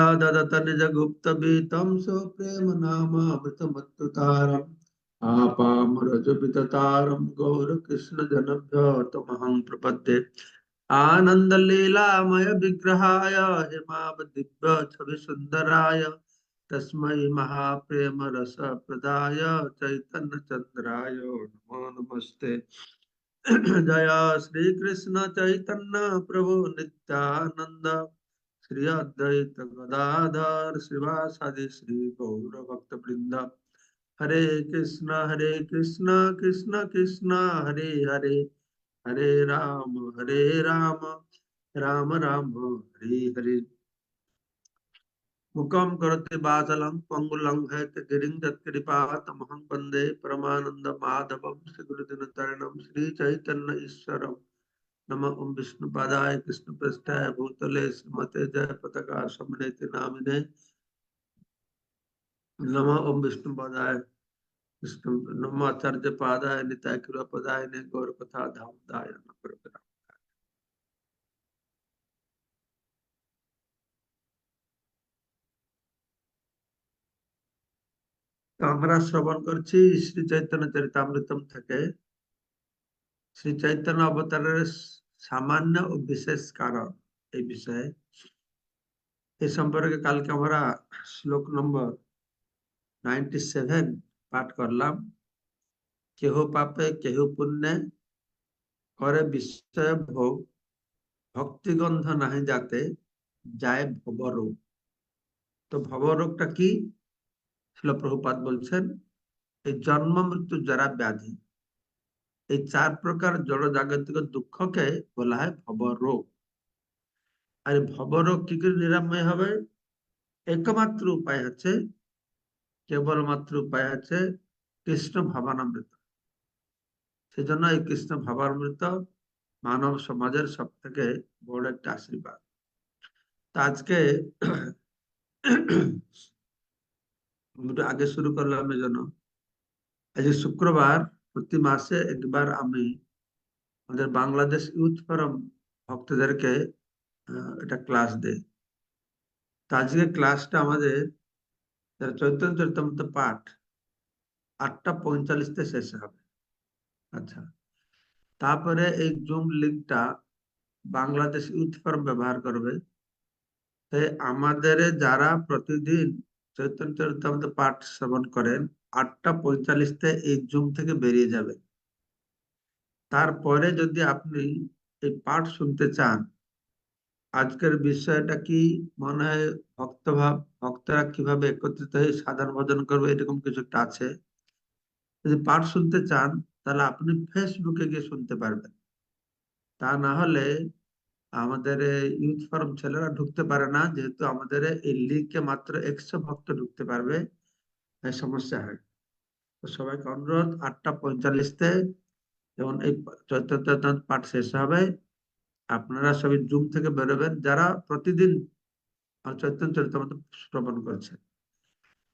ददतनिजगुप्तबीतं स्वप्रेमनामामृतमत्तुतारम्, आपामरजपिततारं गौरकृष्णजनभ्य तमहं प्रपद्ये। दिव्य हिमावदिव्य छविसुन्दराय तस्मै चैतन्य चैतन्यचन्द्राय नमो नमस्ते। जय श्रीकृष्ण चैतन्य प्रभु नित्यानन्द। श्री अद्वैत गदाधर श्रीवासादि श्री गौर भक्त वृंद हरे कृष्ण हरे कृष्ण कृष्ण कृष्ण, हरे हरे हरे राम हरे राम राम राम, हरे हरे। मुखम करते बाचलं पंगुलं हैत गिरिं तत्कृपातमहं वंदे परमानंद माधवम श्री गुरुदिन तरणम श्री चैतन्य ईश्वरम। नम ओम विष्णु पादाय कृष्ण पृष्ठाय भूतले श्रीमते जय पताका समनेति नामिने नम ओम विष्णु पादाय कृष्ण नम आचार्य पादाय निताय कृपा पदाय ने गौर कथा धाम दाय नमः আমরা শ্রবণ করছি শ্রী চৈতন্য চরিতামৃতম থেকে শ্রী চৈতন্য অবতারের সামান্য ও বিশেষ কারণ এই বিষয়ে। এই সম্পর্কে কালকে আমরা শ্লোক নম্বর নাইনটি সেভেন পাঠ করলাম। কেহ পাপে, কেহ পুণ্যে, করে বিষয় ভোগ, ভক্তিগন্ধ নাহি যাতে যায় ভবরোগ। তো ভবরোগটা কি? শিল বলছেন, এই জন্ম মৃত্যু যারা ব্যাধি এই চার প্রকার জড় জাগতিক দুঃখকে বলা হয় ভবরোগ। আর ভবরোগ কি করে নিরাময় হবে? একমাত্র উপায় আছে, কেবলমাত্র উপায় আছে কৃষ্ণ ভাবানামৃত। সেজন্য এই কৃষ্ণ ভাবামৃত মানব সমাজের সব থেকে বড় একটা আশীর্বাদ। আজকে আগে শুরু করলাম এই জন্য আজ শুক্রবার প্রতি মাসে একবার আমি আমাদের বাংলাদেশ ইউথ ফোরাম ভক্তদেরকে এটা ক্লাস দেয় তো আজকে ক্লাসটা আমাদের চৈতন্য চরিতামৃত পাঠ আটটা পঁয়তাল্লিশতে শেষ হবে। আচ্ছা। তারপরে এই জুম লিঙ্কটা বাংলাদেশ ইউথ ফোরাম ব্যবহার করবে। আমাদের যারা প্রতিদিন চৈতন্য চরিতামৃত পাঠ শ্রবণ করেন আটটা পঁয়তাল্লিশতে এই জুম থেকে বেরিয়ে যাবে। তারপরে যদি আপনি এই পাঠ শুনতে চান, আজকের বিষয়টা কি, মনে হয় ভক্তভাব, ভক্তরা কীভাবে একত্রিত হয়ে সাধারণ ভজন করবে, এরকম কিছু একটা আছে। যদি পাঠ শুনতে চান, তাহলে আপনি ফেসবুকে গিয়ে শুনতে পারবেন। তা না হলে আমাদের ইউথ ফোরাম ছেলেরা ঢুকতে পারে না, যেহেতু আমাদের এই লিঙ্কে মাত্র একশো ভক্ত ঢুকতে পারবে। সমস্যা হয়। সবাইকে অনুরোধ, আটটা পঁয়তাল্লিশতে যেমন এই চৈতন্য পাঠ শেষ হবে। আপনারা সবাই জুম থেকে বেরোবেন, যারা প্রতিদিন চৈতন্য চরিতামৃত শ্রবণ করছেন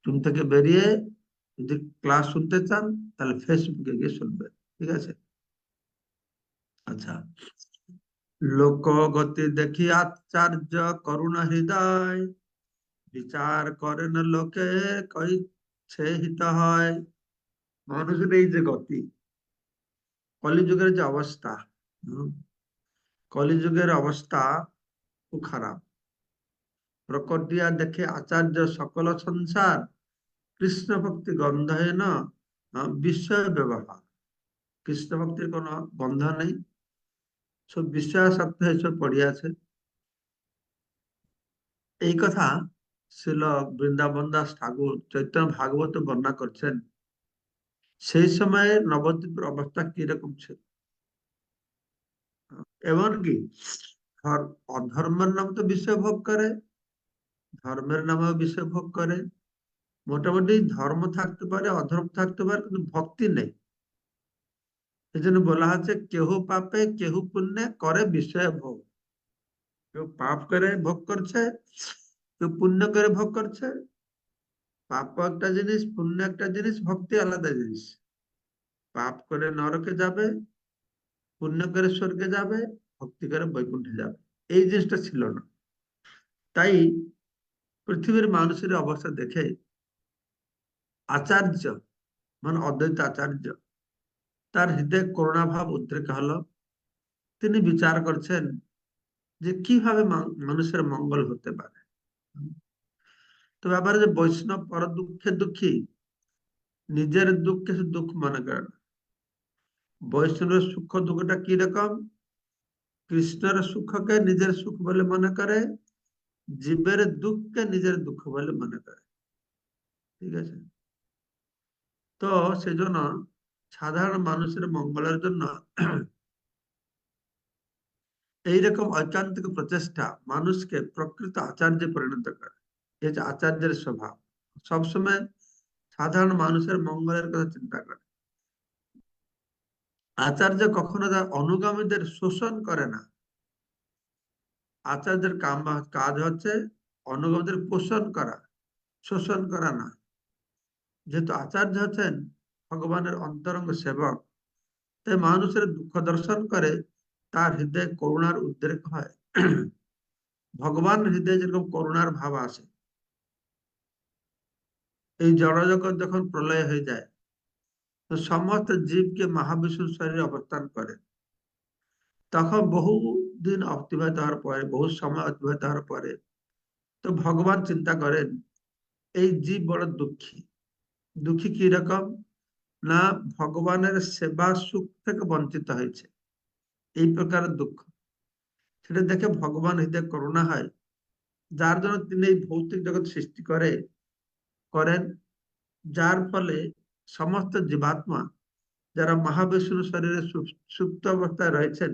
জুম থেকে বেরিয়ে যদি ক্লাস শুনতে চান, তাহলে ফেসবুকে গিয়ে শুনবেন, ঠিক আছে? আচ্ছা। লোক গতি দেখি আচার্য করুণা হৃদয়। বিচার করেন লোকে, কইছে হিত হয়। মানুষের এই যে গতি কলিযুগের যে অবস্থা কলিযুগের অবস্থা খুব খারাপ। প্রকটিয়া দেখে আচার্য সকল সংসার কৃষ্ণ ভক্তি গন্ধহীন বিস্ময় ব্যবহার। কৃষ্ণ ভক্তির কোন গন্ধ নেই, সব বিশ্বাসক্ত হয়ে সব পড়িয়াছে এই কথা ছিল বৃন্দাবন দাস ঠাকুর চৈতন্য ভাগবত বর্ণনা করছেন। সেই সময়ে নবদ্বীপের অবস্থা কীরকম ছিল? এমনকি অধর্মের নাম তো বিষয় ভোগ করে, ধর্মের নামেও বিষয় ভোগ করে। মোটামুটি ধর্ম থাকতে পারে, অধর্ম থাকতে পারে, কিন্তু ভক্তি নেই। এই জন্য বলা হচ্ছে, কেহ পাপে, কেহ পুণ্যে করে বিষয় ভোগ। কেউ পাপ করে, ভোগ করছে, কেউ পুণ্য করে, ভোগ করছে। পাপ একটা জিনিস, পুণ্য একটা জিনিস, ভক্তি আলাদা জিনিস। পাপ করে নরকে যাবে, পুণ্য করে স্বর্গে যাবে, ভক্তি করে বৈকুণ্ঠে যাবে। এই জিনিসটা ছিল না। তাই পৃথিবীর মানুষের অবস্থা দেখে আচার্য মানে অদ্বৈত আচার্য, তার হৃদয়ে করুণা ভাব উদ্রেক হলো। তিনি বিচার করছেন যে কীভাবে মানুষের মঙ্গল হতে পারে। তো ব্যাপারে যে বৈষ্ণব পর দুঃখে দুঃখী, নিজের দুঃখকে দুঃখ মনে করে না। বৈষ্ণবের সুখ দুঃখটা কি রকম? কৃষ্ণের সুখকে নিজের সুখ বলে মনে করে, জীবের দুঃখকে নিজের দুঃখ বলে মনে করে। ঠিক আছে? তো সেজন্য সাধারণ মানুষের মঙ্গলের জন্য এইরকম ঐকান্তিক প্রচেষ্টা মানুষকে প্রকৃত আচার্যে পরিণত করে। হচ্ছে আচার্যের স্বভাব। সবসময় সাধারণ মানুষের মঙ্গলের কথা চিন্তা করে। আচার্য কখনো তার অনুগামীদের শোষণ করে না। আচার্যের কাজ হচ্ছে অনুগামীদের পোষণ করা, শোষণ করা না। যেহেতু আচার্য হচ্ছেন ভগবানের অন্তরঙ্গ সেবক, তাই মানুষের দুঃখ দর্শন করে তার হৃদয়ে করুণার উদ্রেক হয়। ভগবান হৃদয়ে যেরকম করুণার ভাব আসে এই জড়জগৎ যখন প্রলয় হয়ে যায়, তো সমস্ত জীবকে মহাবিষ্ণুর শরীরে অবস্থান করে। তখন বহু দিন অতিবাহিত হওয়ার পরে, বহু সময় অতিবাহিত হওয়ার পরে, তো ভগবান চিন্তা করেন, এই জীব বড় দুঃখী। দুঃখী কি রকম? না, ভগবানের সেবা সুখ থেকে বঞ্চিত হয়েছে। এই প্রকার দুঃখ। সেটা দেখে ভগবান হৃদয় করুণা হয়, যার জন্য তিনি এই ভৌতিক জগৎ সৃষ্টি করে। করেন যার ফলে সমস্ত জীবাত্মা যারা মহাবিষ্ণু শরীরে সুপ্ত অবস্থায় রয়েছেন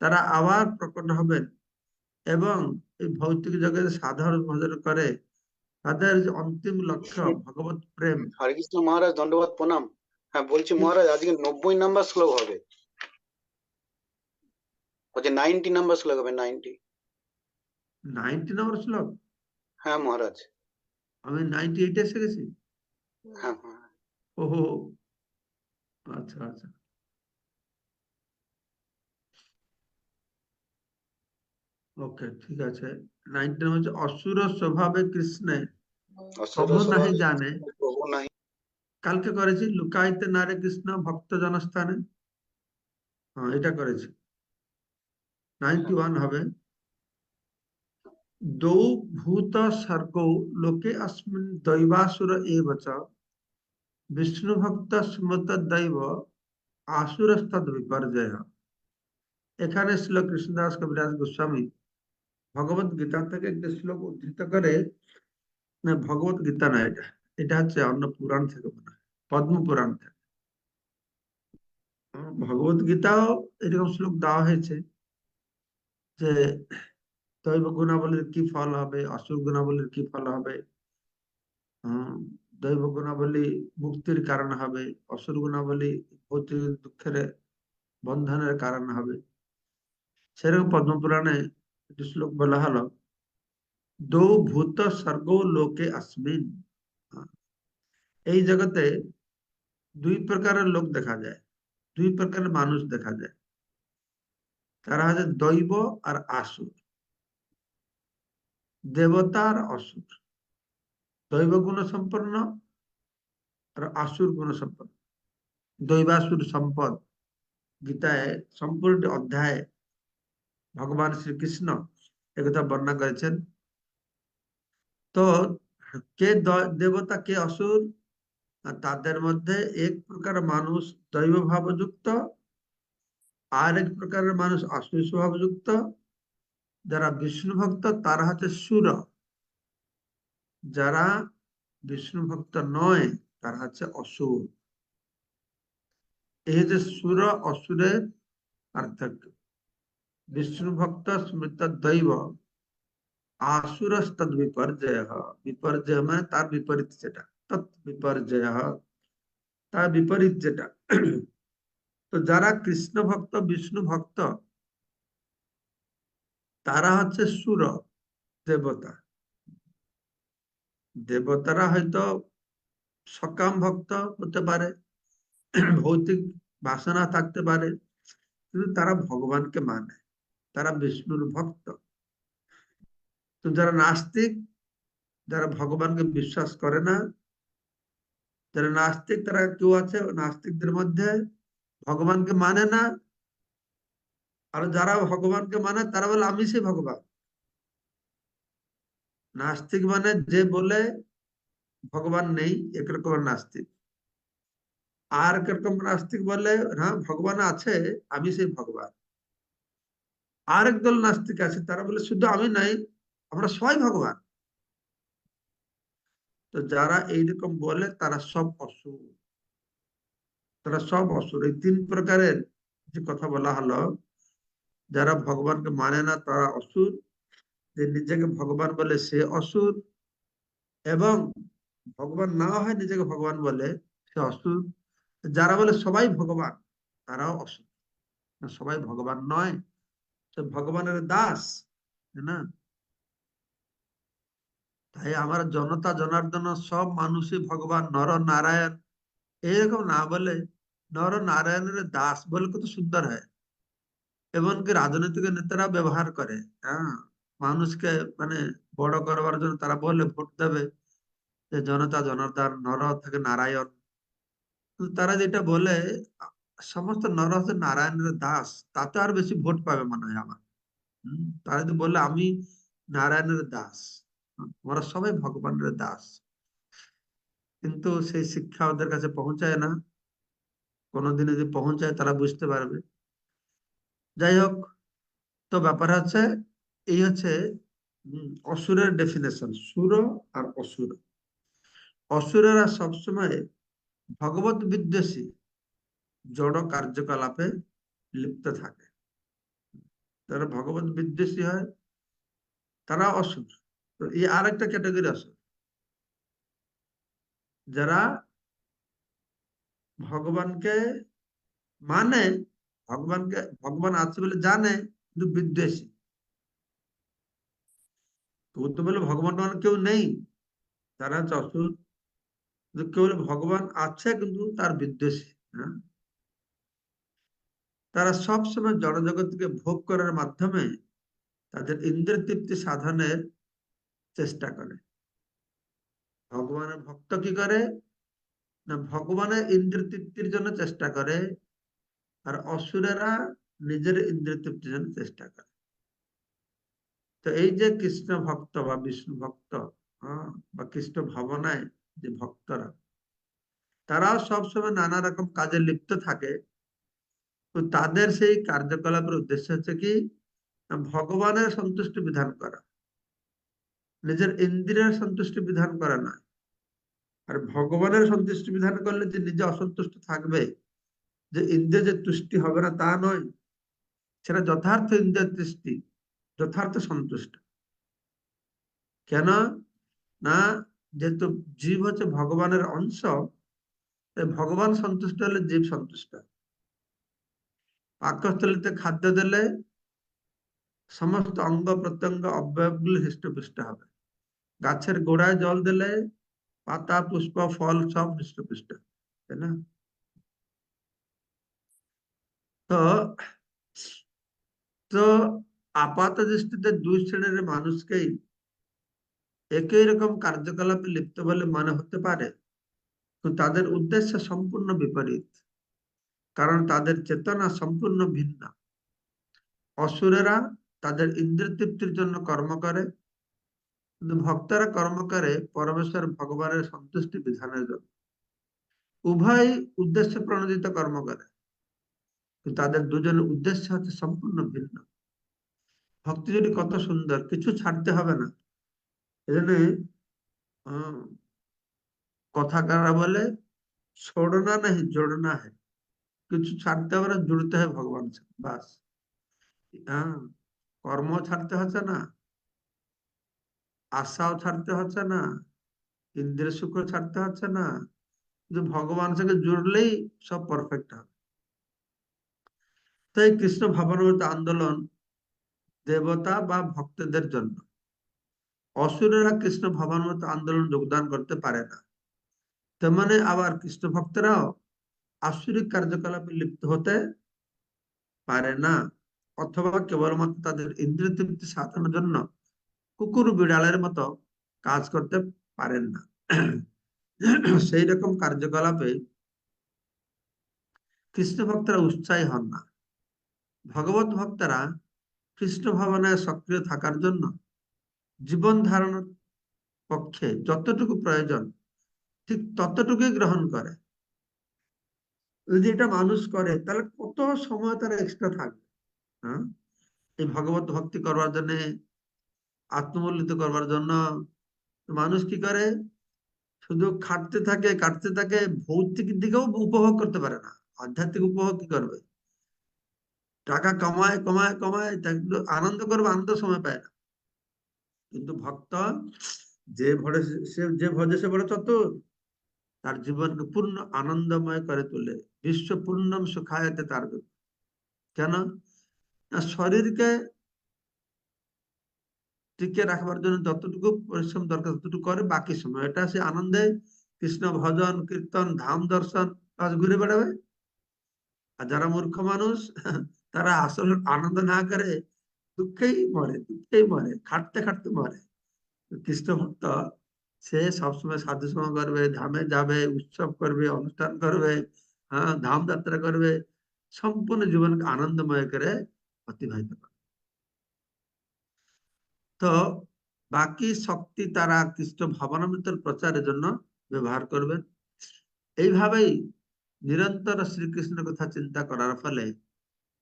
তারা আবার প্রকট হবেন এবং এই ভৌতিক জগতে সাধারণ ভজন করে তাদের অন্তিম লক্ষ্য ভগবত প্রেম। হরে কৃষ্ণ মহারাজ দণ্ডবাদ প্রণাম। হ্যাঁ বলছি মহারাজ আজকে নব্বই নাম্বার শ্লোক হবে। বলছে নাইনটি নাম্বার শ্লোক হবে নাইনটি। নাইনটি নাম্বার শ্লোক? হ্যাঁ মহারাজ। আমি নাইনটি এইটে এসে গেছি ওহো। আচ্ছা আচ্ছা। ওকে ঠিক আছে। নাইনটি হচ্ছে অসুর স্বভাবে কৃষ্ণে। প্রভু নাহি জানে। কালকে করেছি লুকাইতে নারে কৃষ্ণ ভক্ত জনস্থানে। হ্যাঁ এটা করেছি। নাইনটি ওয়ান হবে। দৌ ভূত সর্গ লোকে अस्मिन् দৈবাসুর এব চ বিষ্ণু ভক্ত স্মৃত দৈব আসুরস্তদ বিপর্যয় এখানে শ্রীল কৃষ্ণদাস কবিরাজ গোস্বামী ভগবত গীতা থেকে একটি শ্লোক উদ্ধৃত করে না ভগবত গীতা না এটা এটা হচ্ছে অন্য পুরাণ থেকে মনে হয় পদ্ম পুরাণ থেকে ভগবত গীতাও এরকম শ্লোক দেওয়া হয়েছে যে দৈব গুণাবলীর কি ফল হবে? অসুর গুণাবলীর কি ফল হবে? দৈব গুণাবলী মুক্তির কারণ হবে। অসুর গুণাবলী ভৌতিক দুঃখের বন্ধনের কারণ হবে। সেরকম পদ্মপুরাণে একটি শ্লোক বলা হলো, দৌ ভূত স্বর্গ লোকে আসমিন। এই জগতে দুই প্রকারের লোক দেখা যায়, দুই প্রকারের মানুষ দেখা যায়। তারা হচ্ছে দৈব আর আসুর। দেবতা আর অসুর। দৈব গুণ সম্পন্ন আর আসুর গুণ সম্পন্ন। দৈবাসুর সম্পদ, গীতায় সম্পূর্ণ অধ্যায় ভগবান শ্রীকৃষ্ণ একথা বর্ণনা করেছেন। তো কে দেবতা কে অসুর? তাদের মধ্যে এক প্রকার মানুষ দৈব ভাবযুক্ত, আর এক প্রকারের মানুষ আসুর স্বভাবযুক্ত। যারা বিষ্ণু ভক্ত, তারা হচ্ছে সুর। যারা বিষ্ণু ভক্ত নয়, তারা হচ্ছে অসুর। এই যে সুর, অসুরের পার্থক্য। বিষ্ণু ভক্ত স্মৃত দৈব আসুরস্তদ বিপর্যয়। বিপর্যয় মানে তার বিপরীত যেটা। তৎ বিপর্যয়। তার বিপরীত যেটা। তো যারা কৃষ্ণ ভক্ত, বিষ্ণু ভক্ত তারা হচ্ছে সুর দেবতা। দেবতারা হয়তো সকাম ভক্ত হতে পারে, ভৌতিক বাসনা থাকতে পারে, কিন্তু তারা ভগবানকে মানে তারা বিষ্ণুর ভক্ত। তো যারা নাস্তিক, যারা ভগবানকে বিশ্বাস করে না, যারা নাস্তিক, তারা কেউ আছে, নাস্তিকদের মধ্যে ভগবানকে মানে না আর যারা ভগবানকে মানে তারা বলে, আমি সেই ভগবান। নাস্তিক মানে যে বলে, ভগবান নেই একরকম নাস্তিক? আর একরকম নাস্তিক বলে হ্যাঁ ভগবান আছে, আমি সেই ভগবান। আর একদল নাস্তিক আছে, তারা বলে, শুধু আমি নাই, আমরা সবাই ভগবান। তো যারা এইরকম বলে, তারা সব অসুর। তারা সব অসুর। এই তিন প্রকারের যে কথা বলা হলো যারা ভগবানকে মানে না, তারা অসুর। যে নিজেকে ভগবান বলে সে অসুর। এবং ভগবান না হয় নিজেকে ভগবান বলে সে অসুর। যারা বলে সবাই ভগবান, তারাও অসুর। সবাই ভগবান নয়। সে ভগবানের দাস না? তাই আমার জনতা জনার্দন সব মানুষই ভগবান। নর নারায়ণ এইরকম না বলে নর নারায়ণের দাস বলে কত সুন্দর হয়। এমনকি রাজনৈতিক নেতারা ব্যবহার করে হ্যাঁ? মানুষকে মানে বড় করবার জন্য তারা বলে ভোট দেবে যে জনতা জনার্দন নর থেকে নারায়ণ। তারা যেটা বলে, সমস্ত নর হচ্ছে নারায়ণের দাস, তাতে আর বেশি ভোট পাবে মনে হয় আমার। তারা যদি বলে, আমি নারায়ণের দাস, আমরা সবাই ভগবানের দাস। কিন্তু সেই শিক্ষা ওদের কাছে পৌঁছায় না। কোনোদিন যদি পৌঁছায়, তারা বুঝতে পারবে। যাই হোক, তো ব্যাপার হচ্ছে, এই হচ্ছে অসুরের ডেফিনেশন সুর আর অসুর। অসুরেরা সবসময় ভগবত বিদ্বেষী, জড় কার্যকলাপে লিপ্ত থাকে। তারা ভগবত বিদ্বেষী হয়, তারা অসুর। তো এই আর একটা ক্যাটাগরি অসুর যারা ভগবানকে মানে ভগবানকে, ভগবান আছে বলে জানে, কিন্তু বিদ্বেষী। ও তো বলে ভগবান কেউ নেই। তারা হচ্ছে কেউ ভগবান আছে, কিন্তু তার বিদ্বেষী হ্যাঁ? তারা সবসময় জড়জগৎকে ভোগ করার মাধ্যমে তাদের ইন্দ্র তৃপ্তি সাধনের চেষ্টা করে। ভগবানের ভক্ত কি করে? না, ভগবানের ইন্দ্র তৃপ্তির জন্য চেষ্টা করে। আর অসুরেরা নিজের ইন্দ্রিয় তৃপ্তির জন্য চেষ্টা করে। তো এই যে কৃষ্ণ ভক্ত বা বিষ্ণু ভক্ত হ্যাঁ, বা কৃষ্ণ ভাবনায় যে ভক্তরা তারাও সবসময় নানা রকম কাজে লিপ্ত থাকে। তো তাদের সেই কার্যকলাপের উদ্দেশ্য হচ্ছে কি? ভগবানের সন্তুষ্টি বিধান করা। নিজের ইন্দ্রিয়ের সন্তুষ্টি বিধান করা নয়। আর ভগবানের সন্তুষ্টি বিধান করলে যে নিজে অসন্তুষ্ট থাকবে যে ইন্দ্রিয় যে তুষ্টি হবে না তা নয়। সেটা যথার্থ ইন্দ্রিয় তৃষ্টি, যথার্থ সন্তুষ্ট। কেন? না, যেহেতু জীব হচ্ছে ভগবানের অংশ, তাই ভগবান সন্তুষ্ট হলে জীব সন্তুষ্ট। পাকস্থলিতে খাদ্য দিলে সমস্ত অঙ্গ প্রত্যঙ্গ অবয়বগুলো হৃষ্টপুষ্ট হবে। গাছের গোড়ায় জল দিলে পাতা, পুষ্প, ফল সব হৃষ্টপুষ্ট। তাই না? তো তো আপাত দৃষ্টিতে দুই শ্রেণির মানুষকেই একই রকম কার্যকলাপে লিপ্ত বলে মনে হতে পারে। তাদের উদ্দেশ্য সম্পূর্ণ বিপরীত। কারণ তাদের চেতনা সম্পূর্ণ ভিন্ন। অসুরেরা তাদের ইন্দ্রিয় তৃপ্তির জন্য কর্ম করে। কিন্তু ভক্তরা কর্ম করে পরমেশ্বর ভগবানের সন্তুষ্টি বিধানের জন্য। উভয় উদ্দেশ্য প্রণোদিত কর্ম করে। তাদের দুজনের উদ্দেশ্য হচ্ছে সম্পূর্ণ ভিন্ন। ভক্তি যদি কত সুন্দর, কিছু ছাড়তে হবে না। এজন্য কথা কারা বলে? ছোড়না নাহি জোড়না হে। কিছু ছাড়তে হবে না, জুড়তে হবে ভগবান বাস। হ্যাঁ কর্ম ছাড়তে হচ্ছে না, আশাও ছাড়তে হচ্ছে না, ইন্দ্রিয় সুখ ছাড়তে হচ্ছে না। কিন্তু ভগবান সঙ্গে জুড়লেই সব পারফেক্ট হবে। তাই কৃষ্ণ ভাবনামৃত আন্দোলন দেবতা বা ভক্তদের জন্য। অসুরেরা কৃষ্ণ ভাবনামৃত আন্দোলন যোগদান করতে পারে না। তেমনি আবার কৃষ্ণ ভক্তরাও আসুরিক কার্যকলাপে লিপ্ত হতে পারে না, অথবা কেবলমাত্র তাদের ইন্দ্রিয় তৃপ্তি সাধনের জন্য কুকুর বিড়ালের মতো কাজ করতে পারেন না। সেই রকম কার্যকলাপে কৃষ্ণ ভক্তরা উৎসাহী হন না। ভগবত ভক্তরা কৃষ্ণ ভাবনায় সক্রিয় থাকার জন্য জীবন ধারণের পক্ষে যতটুকু প্রয়োজন, ঠিক ততটুকুই গ্রহণ করে। যদি এটা মানুষ করে, তাহলে কত সময় তারা এক্সট্রা থাকবে? হ্যাঁ? এই ভগবত ভক্তি করবার জন্য, আত্মমূল্যিত করবার জন্য মানুষ কি করে? শুধু খাটতে থাকে, কাটতে থাকে, ভৌতিক দিকেও উপভোগ করতে পারে না। আধ্যাত্মিক উপভোগ কি করবে? টাকা কমায় কমায় কমায় আনন্দ করবে, আনন্দ সময় পায় না। কিন্তু ভক্ত যে ভরে সে যে ভজে সে বড় চতুর তার জীবনকে পূর্ণ আনন্দময় করে তোলে, বিশ্ব পূর্ণম সুখায়তে তার কেন? না, শরীরকে টিকে রাখবার জন্য যতটুকু পরিশ্রম দরকার, ততটুকু করে, বাকি সময়। এটা সে আনন্দে কৃষ্ণ ভজন, কীর্তন, ধাম দর্শন ঘুরে বেড়াবে। আর যারা মূর্খ মানুষ তারা আসল আনন্দ না করে দুঃখেই মরে দুঃখেই মরে, খাটতে খাটতে মরে। কৃষ্ণ ভক্ত, সে সবসময় সাধু সময় করবে, ধামে যাবে উৎসব করবে, অনুষ্ঠান করবে হ্যাঁ ধাম যাত্রা করবে, সম্পূর্ণ জীবনকে আনন্দময় করে অতিবাহিত করবে তো বাকি শক্তি তারা কৃষ্ণ ভাবনামৃতের প্রচারের জন্য ব্যবহার করবেন এইভাবেই নিরন্তর শ্রীকৃষ্ণের কথা চিন্তা করার ফলে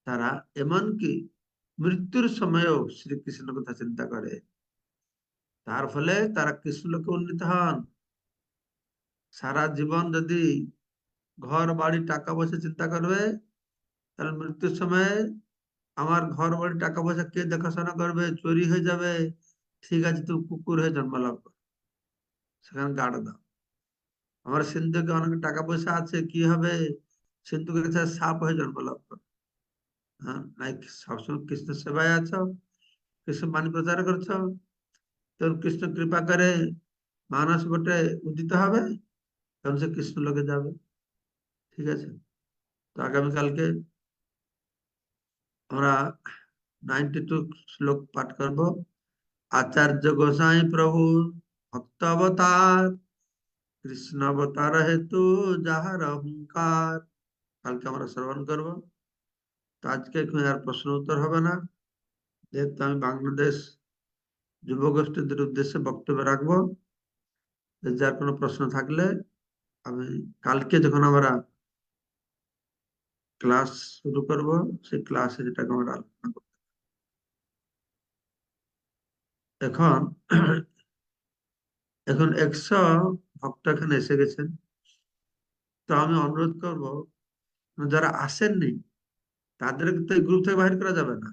তারা এমনকি মৃত্যুর সময়েও শ্রীকৃষ্ণের কথা চিন্তা করে। তার ফলে তারা কৃষ্ণলোকে উন্নীত হন। সারা জীবন যদি ঘর, বাড়ি, টাকা পয়সা চিন্তা করবে, তাহলে মৃত্যুর সময় আমার ঘর, বাড়ি, টাকা পয়সা কে দেখাশোনা করবে? চুরি হয়ে যাবে। ঠিক আছে তুই কুকুর হয়ে জন্ম লাভ কর। সেখানে গাড় দাও। আমার সিন্ধুকে অনেক টাকা পয়সা আছে, কি হবে? সিন্ধুকে সাপ হয়ে জন্ম লাভ কর। হ্যাঁ নাই সবসময় কৃষ্ণ সেবায় আছো কৃষ্ণ বাণী প্রচার করছ তোর কৃষ্ণ কৃপা করে মানস গোটে উদিত হবে তখন সে কৃষ্ণ লোকে যাবে ঠিক আছে তো আগামীকালকে আমরা নাইনটি টু শ্লোক পাঠ করব আচার্য গোসাই প্রভু ভক্ত অবতার কৃষ্ণ অবতার হেতু যাহার অহংকার কালকে আমরা শ্রবণ করব তো আজকে আর প্রশ্ন উত্তর হবে না। যেহেতু আমি বাংলাদেশ যুব গোষ্ঠীদের উদ্দেশ্যে বক্তব্য রাখব যার কোনো প্রশ্ন থাকলে আমি কালকে যখন আমরা ক্লাস শুরু করব, সেই ক্লাসে যেটাকে আমরা আলোচনা করব। এখন এখন একশো ভক্ত এখানে এসে গেছেন। তো আমি অনুরোধ করব, যারা আসেননি তাদেরকে তো গ্রুপ থেকে বাহির করা যাবে না।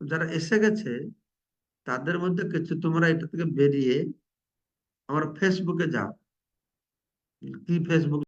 যারা এসে গেছে, তাদের মধ্যে কিছু তোমরা এটা থেকে বেরিয়ে আমার ফেসবুকে যাও। কি ফেসবুক